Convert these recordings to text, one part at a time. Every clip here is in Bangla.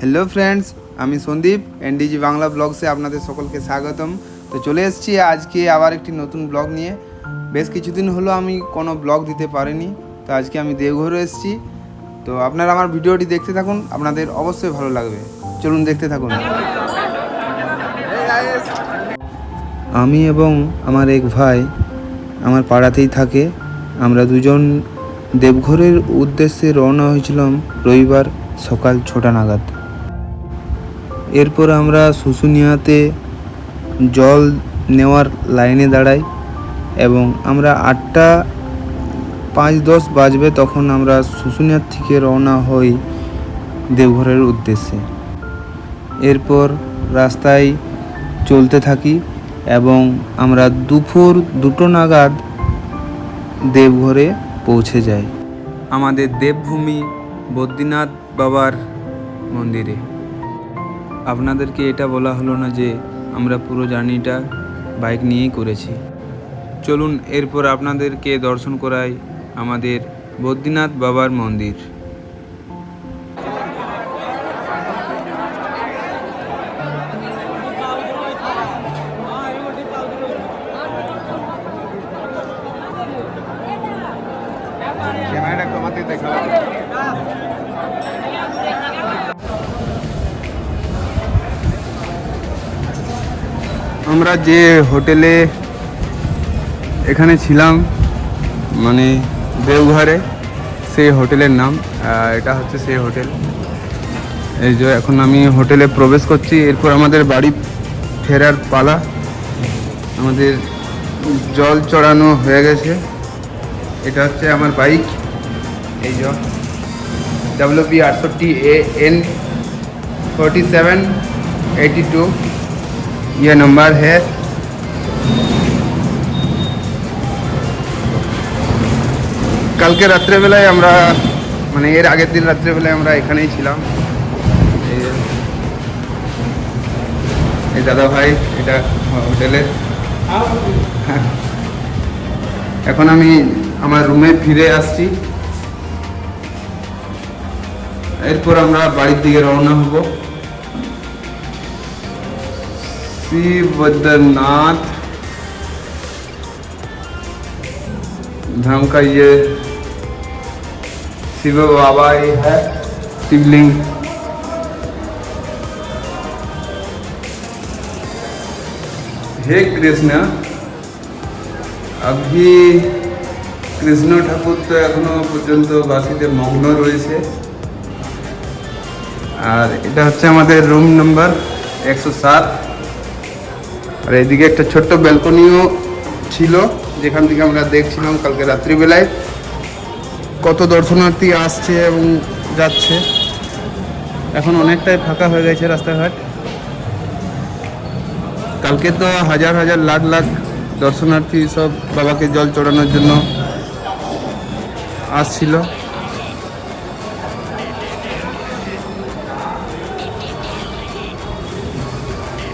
হ্যালো ফ্রেন্ডস আমি সন্দীপ এনডিজি বাংলা ব্লগসে আপনাদের সকলকে স্বাগতম। তো চলে এসেছি আজকে আবার একটি নতুন ব্লগ নিয়ে। বেশ কিছুদিন হলো আমি কোনো ব্লগ দিতে পারিনি, তো আজকে আমি দেওঘরে এসেছি। তো আপনারা আমার ভিডিওটি দেখতে থাকুন, আপনাদের অবশ্যই ভালো লাগবে। চলুন দেখতে থাকুন। আমি এবং আমার এক ভাই আমার পাড়াতেই থাকে। আমরা দুজন দেবঘরের উদ্দেশ্যে রওনা হয়েছিলাম রবিবার সকাল ছটা নাগাদ। এরপর আমরা শুশুনিয়াতে জল নেওয়ার লাইনে দাঁড়াই এবং আমরা আটটা পাঁচ দশ বাজবে তখন আমরা শুশুনিয়ার থেকে রওনা হই দেবঘরের উদ্দেশ্যে। এরপর রাস্তায় চলতে থাকি এবং আমরা দুপুর দুটো নাগাদ দেবঘরে পৌঁছে যাই। আমাদের দেবভূমি বদ্রীনাথ বাবার মন্দিরে। আপনাদেরকে এটা বলা হলো না যে আমরা পুরো জার্নিটা বাইক নিয়েই করেছি। চলুন এরপর আপনাদেরকে দর্শন করাই আমাদের বদ্রীনাথ বাবার মন্দির। ক্যামেরাটা কমাতে দেখা আমরা যে হোটেলে এখানে ছিলাম মানে দেওঘরে, সেই হোটেলের নাম এটা হচ্ছে সেই হোটেল। এই যে এখন আমি হোটেলে প্রবেশ করছি, এরপর আমাদের বাড়ি ফেরার পালা। আমাদের জল চড়ানো হয়ে গেছে। এটা হচ্ছে আমার বাইক। এই জল ডাব্লিউপি আটষট্টি A N forty seven eighty two ये नंबर है কালকে রাত্রেবেলায় আমরা মানে এর আগের দিন রাত্রেবেলায় আমরা এখানেই ছিলাম এই যে- এই দাদা ভাই এটা হোটেলের এখন আমি আমার রুমে ফিরে আসছি এরপর আমরা বাড়ির দিকে রওনা হব सी बद्रनाथ धाम का ये शिव बाबा ही है, शिवलिंग। हे कृष्ण, अभी कृष्ण ठाकुर तो एखो पर्त वासी मग्न रही है और इटा हमारे रूम नम्बर सौ सात। আর এদিকে একটা ছোট্ট ব্যালকনিও ছিল, যেখান থেকে আমরা দেখছিলাম কালকে রাত্রিবেলায় কত দর্শনার্থী আসছে এবং যাচ্ছে। এখন অনেকটাই ফাঁকা হয়ে গেছে রাস্তাঘাট। কালকে তো হাজার হাজার লাখ লাখ দর্শনার্থী সব বাবাকে জল চড়ানোর জন্য আসছিল।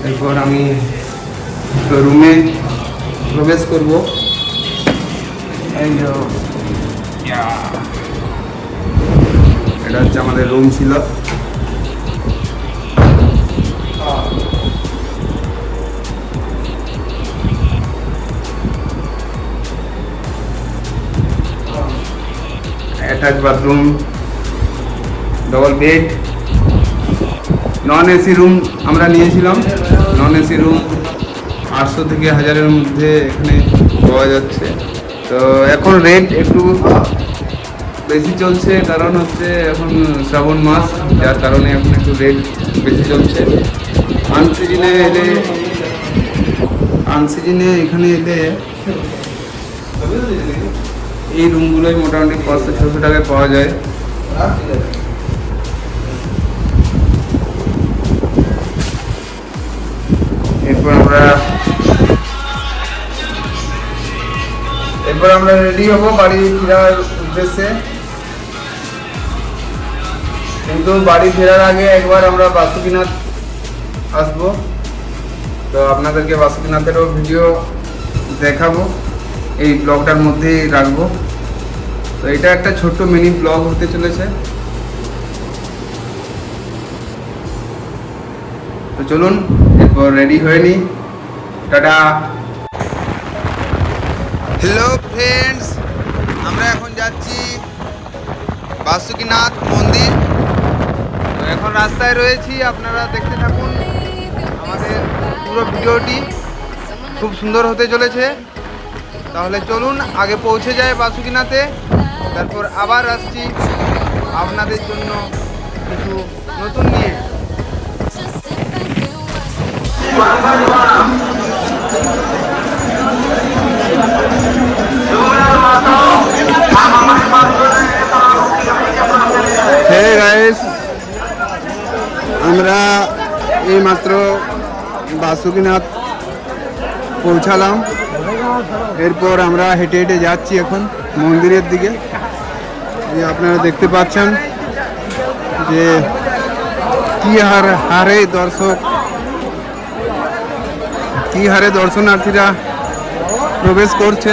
এরপর আমি রুমে প্রবেশ করব। এই এটা হচ্ছে আমাদের রুম ছিল। Attach bathroom double bed non AC room আমরা নিয়েছিলাম। নন এসি রুম আটশো থেকে হাজারের মধ্যে এখানে পাওয়া যাচ্ছে। তো এখন রেট একটু বেশি চলছে, কারণ হচ্ছে এখন শ্রাবণ মাস, যার কারণে এখন একটু রেট বেশি চলছে। আনসিজনে এলে আনসিজনে এখানে এলে এই রুমগুলোই মোটামুটি পাঁচশো, ছশো টাকায় পাওয়া যায়। এরপর আমরা রেডি হব বাড়ি ফেরার উদ্দেশ্যে। কিন্তু বাড়ি ফেরার আগে একবার আমরা বাসুকিনাথ আসব। তো আপনাদেরকে বাসুকিনাথেরও ভিডিও দেখাবো। এই ব্লগটার মধ্যেই রাখব। তো এটা একটা ছোট্ট মিনি ব্লগ হতে চলেছে। তো চলুন, এরপর রেডি হয়ে নিই। টাটা! হ্যালো ফ্রেন্ডস আমরা এখন যাচ্ছি বাসুকিনাথ মন্দির। তো এখন রাস্তায় রয়েছি, আপনারা দেখতে থাকুন। আমাদের পুরো ভিডিওটি খুব সুন্দর হতে চলেছে। তাহলে চলুন, আগে পৌঁছে যায় বাসুকিনাথে। তারপর আবার আসছি আপনাদের জন্য কিছু নতুন নিয়ে। এইমাত্র বাসুকিনাথ পৌঁছালাম। এরপর আমরা হেঁটে হেঁটে যাচ্ছি এখন মন্দিরের দিকে। এই আপনারা দেখতে পাচ্ছেন যে কি হার হারে দর্শক, কি হারে দর্শনার্থীরা প্রবেশ করছে।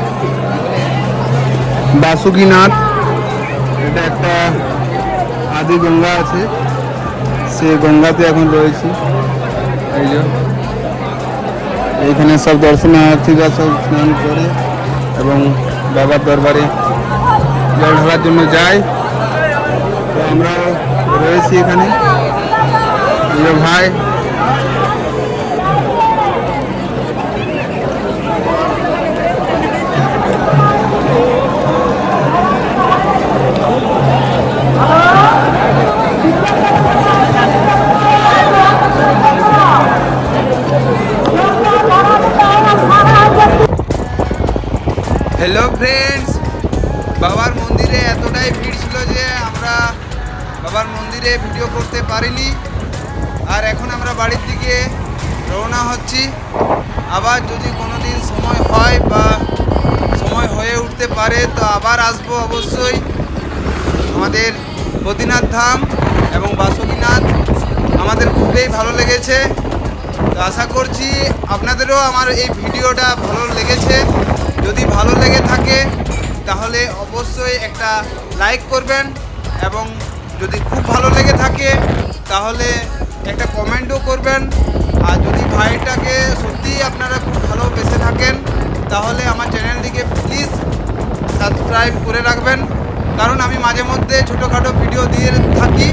বাসুকিনাথ। এটা একটা আদি গঙ্গা আছে। সে গঙ্গাতে এখন রয়েছি। এই যে। এইখানে সব দর্শনার্থীরা সব স্নান করে এবং বাবার দরবারে জল ঢালার জন্য যায়। তো আমরা রয়েছি এখানে। ভাই হ্যালো ফ্রেন্ডস বাবার মন্দিরে এতটাই ভিড় ছিল যে আমরা বাবার মন্দিরে ভিডিও করতে পারিনি। আর এখন আমরা বাড়ির দিকে রওনা হচ্ছি। আবার যদি কোনো দিন সময় হয় বা সময় হয়ে উঠতে পারে, তো আবার আসব অবশ্যই। আমাদের বদ্রীনাথ ধাম এবং বাসুকীনাথ আমাদের খুবই ভালো লেগেছে। তো আশা করছি আপনাদেরও আমার এই ভিডিওটা ভালো লেগেছে। যদি ভালো লেগে থাকে, তাহলে অবশ্যই একটা লাইক করবেন এবং যদি খুব ভালো লেগে থাকে, তাহলে একটা কমেন্টও করবেন। আর যদি ভাইটাকে সত্যিই আপনারা খুব ভালোবেসে থাকেন, তাহলে আমার চ্যানেলটিকে প্লিজ সাবস্ক্রাইব করে রাখবেন। কারণ আমি মাঝে মধ্যে ছোটোখাটো ভিডিও দিয়ে থাকি।